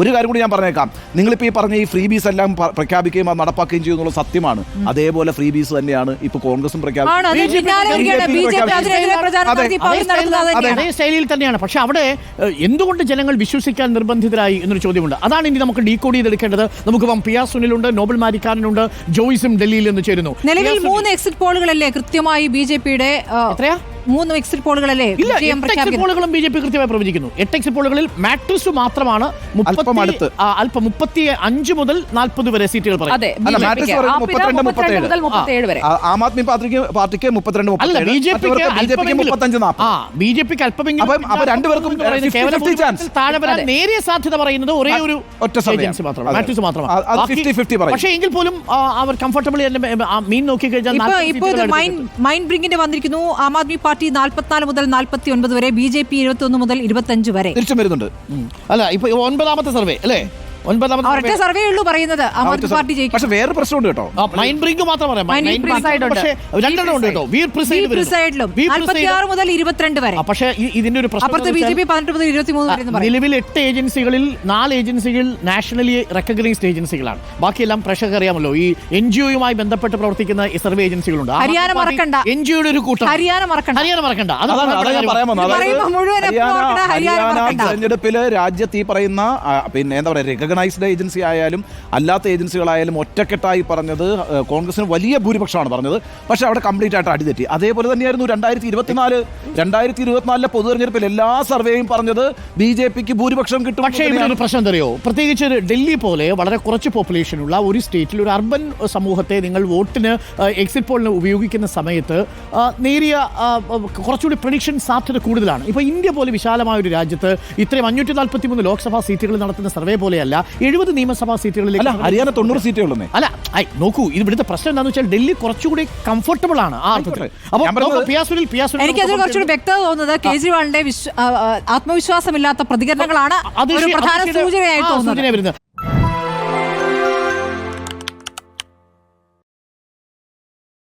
ഒരു കാര്യം കൂടി ഞാൻ പറഞ്ഞേക്കാം. നിങ്ങളിപ്പോൾ ഈ പറഞ്ഞ ഈ ഫ്രീ ബീസ് എല്ലാം പ്രഖ്യാപിക്കുകയും അത് നടപ്പാക്കുകയും ചെയ്യുന്നുള്ള സത്യമാണ്. അതേപോലെ ഫ്രീ ബീസ് തന്നെയാണ് ഇപ്പൊ കോൺഗ്രസും പ്രഖ്യാപിച്ചത്. തന്നെയാണ് അതേ ശൈലിയിൽ തന്നെയാണ്. പക്ഷെ അവിടെ എന്തുകൊണ്ട് ജനങ്ങൾ വിശ്വസിക്കാൻ നിർബന്ധിതരായി എന്നൊരു ചോദ്യമുണ്ട്. അതാണ് ഇനി നമുക്ക് ഡീകോഡ് ചെയ്തെടുക്കേണ്ടത്. നമുക്ക് ഇപ്പം പിയാ സുനിലുണ്ട് നോബൽ മാരിക്കാരനുണ്ട് ജോയിസും ഡൽഹിയിൽ നിന്ന് ചേരുന്നു. നിലവിൽ മൂന്ന് എക്സിറ്റ് പോളുകളല്ലേ കൃത്യമായി ബി ജെ പിയുടെ എത്രയാ? മൂന്ന് എക്സിറ്റ് പോളുകളല്ലേ ഇല്ല എട്ട് എക്സിറ്റ് പോളുകളും ബി ജെ പി കൃത്യമായി പ്രവചിക്കുന്നു. എട്ട് എക്സിറ്റ് പോളുകളിൽ മാട്രിക്സ് മാത്രമാണ് അല്പം അടുത്ത്. അല്പം മുപ്പത്തി അഞ്ച് മുതൽ നാൽപ്പത് വരെ സീറ്റുകൾ പറയും. അല്ല, BJP മാട്രിക്സ് ക്ക്. പറയുന്നത് ആ, പിന്നെ മുപ്പത്തിരണ്ട്, 32 മുതൽ മുപ്പത്തേഴ് വരെ. ആ- ആം ആദ്മി പാർട്ടിക്ക് പാർട്ടിക്ക് മുപ്പത്തിരണ്ട് അല്ല ബി ജെ പിക്ക് ബി ജെ പിക്ക് അല്പമെങ്കിലും രണ്ടുപേർക്കും എന്ന് പറയുന്നത് 50-50 കേവല ഭൂരിപക്ഷത്തിൽ chance. താഴെ വരാൻ നേരിയ സാധ്യത പറയുന്നത് ഒരേ ഒരു ഒറ്റ. ഏജൻസി മാത്രമാണ് മാട്രിക്സ് മാത്രമാണ്. അത് അത് ബാക്കി- 50-50 പറയും. പക്ഷേ എങ്കിൽ പോലും അവർ കംഫർട്ടബിളി മീൻ നോക്കി കഴിഞ്ഞാൽ ഇപ്പൊ 40 ഇപ്പൊ ഇത് സീറ്റുകൾ മൈൻ ബ്രിങ്കിന്റെ വന്നിരിക്കുന്നു. ആം ആദ്മി പാർട്ടി നാൽപ്പത്തിനാല് മുതൽ നാൽപ്പത്തി ഒൻപത് വരെ ബി ജെ പി ഇരുപത്തി ഒന്ന് മുതൽ ഇരുപത്തഞ്ച് വരെ. തിരിച്ചും വരുന്നുണ്ട്. അല്ല ഇപ്പൊ ഒൻപതാമത്തെ സർവേ അല്ലേ? ഒൻപതാമത്തെ ഒരൊറ്റ സർവേ. ഉള്ളൂ പറയുന്നത്. ആം ആദ്മി പാർട്ടി ജയിക്കും. പക്ഷെ വേറെ പ്രശ്നമുണ്ട് കേട്ടോ. മൈൻഡ് മൈൻ ബ്രിങ്ക് മാത്രം പറയാം. മൈൻ മൈൻ ബ്രിങ്ക് സൈഡ് ഉണ്ട്. പക്ഷേ രണ്ടെണ്ണം ഉണ്ട് കേട്ടോ. വീർ പ്രിസൈഡ്. പ്രിസൈഡിലും വീർ നാൽപ്പത്തി പ്രിസൈഡ്- ആറ് മുതൽ ഇരുപത്തിരണ്ട് വരെ. പക്ഷേ ഈ- ഇതിന്റെ ഒരു പ്രശ്നം അപ്പുറത്ത് ബി ജെ പി പതിനെട്ട് മുതൽ ഇരുപത്തി മൂന്ന് വരെ എന്ന് പറയും. നിലവിൽ എട്ട് ഏജൻസികളിൽ നാല് ഏജൻസികൾ നാഷണലി റെക്കഗ്നൈസ്ഡ് ഏജൻസികളാണ്. ബാക്കിയെല്ലാം പ്രഷർ അറിയാമല്ലോ. ഈ എൻ ജി ഒയുമായി ബന്ധപ്പെട്ട് പ്രവർത്തിക്കുന്ന ഈ സർവേ ഏജൻസികളുണ്ട്. ഹരിയാന മറക്കണ്ട. എൻ ജി ഒയുടെ ഒരു കൂട്ടം ഹരിയാന മറക്കണ്ട. ഹരിയാന മറക്കണ്ട. അത് അതാണ് ഞാൻ പറയാൻ വന്നത്. ഇത് അതായത് മുഴുവൻ ഹരിയാന ഓർക്കണം, ഹരിയാന ഹരിയാന മറക്കണ്ട. തെരഞ്ഞെടുപ്പിൽ രാജ്യത്ത് ഈ പറയുന്ന ആ, പിന്നെ എന്താ പറയുക റെക്കഗ്നൈസ്ഡ് ഏജൻസി ആയാലും അല്ലാത്ത ഏജൻസികളായാലും ഒറ്റക്കെട്ടായി പറഞ്ഞത് കോൺഗ്രസിന് വലിയ ഭൂരിപക്ഷമാണ് പറഞ്ഞത്. പക്ഷേ അവിടെ കംപ്ലീറ്റ് ആയിട്ട് അടിതെറ്റി അതേപോലെ തന്നെയായിരുന്നു രണ്ടായിരത്തി ഇരുപത്തിനാല് രണ്ടായിരത്തി ഇരുപത്തിനാലിലെ പൊതു തെരഞ്ഞെടുപ്പിൽ എല്ലാ സർവേയും പറഞ്ഞത് ബി ജെ പിക്ക് ഭൂരിപക്ഷം കിട്ടും പക്ഷേ പ്രശ്നം എന്തറിയോ? പ്രത്യേകിച്ച് ഡൽഹി പോലെ വളരെ കുറച്ച് പോപ്പുലേഷൻ ഉള്ള ഒരു സ്റ്റേറ്റിൽ ഒരു അർബൻ സമൂഹത്തെ നിങ്ങൾ വോട്ടിന് എക്സിറ്റ് പോളിന് ഉപയോഗിക്കുന്ന സമയത്ത് നേരിയ കുറച്ചുകൂടി പ്രഡിക്ഷൻ സാധ്യത കൂടുതലാണ്. ഇപ്പോൾ ഇന്ത്യ പോലെ വിശാലമായ ഒരു രാജ്യത്ത് ഇത്രയും അഞ്ഞൂറ്റി നാൽപ്പത്തി മൂന്ന് ലോക്സഭാ സീറ്റുകൾ നടത്തുന്ന സർവേ പോലെയല്ല എഴുപത് നിയമസഭാ സീറ്റുകളിൽ അല്ല ഹരിയാന തൊണ്ണൂറ് സീറ്റേ ഉള്ളൂ അല്ല ഐ നോക്കൂ ഇത് ഇവിടുത്തെ പ്രശ്നം എന്താണെന്ന് വെച്ചാൽ ഡൽഹി കുറച്ചുകൂടി കംഫർട്ടബിൾ ആണ് ആ അർത്ഥത്തിൽ. എനിക്കതിൽ കുറച്ചുകൂടി വ്യക്തത തോന്നുന്നത് കേജ്രിവാളിന്റെ ആത്മവിശ്വാസമില്ലാത്ത പ്രതികരണങ്ങളാണ് അത് ഒരു പ്രധാന സൂചനയായിട്ട് സൂചനയായി തോന്നുന്നത്. വരുന്നത്.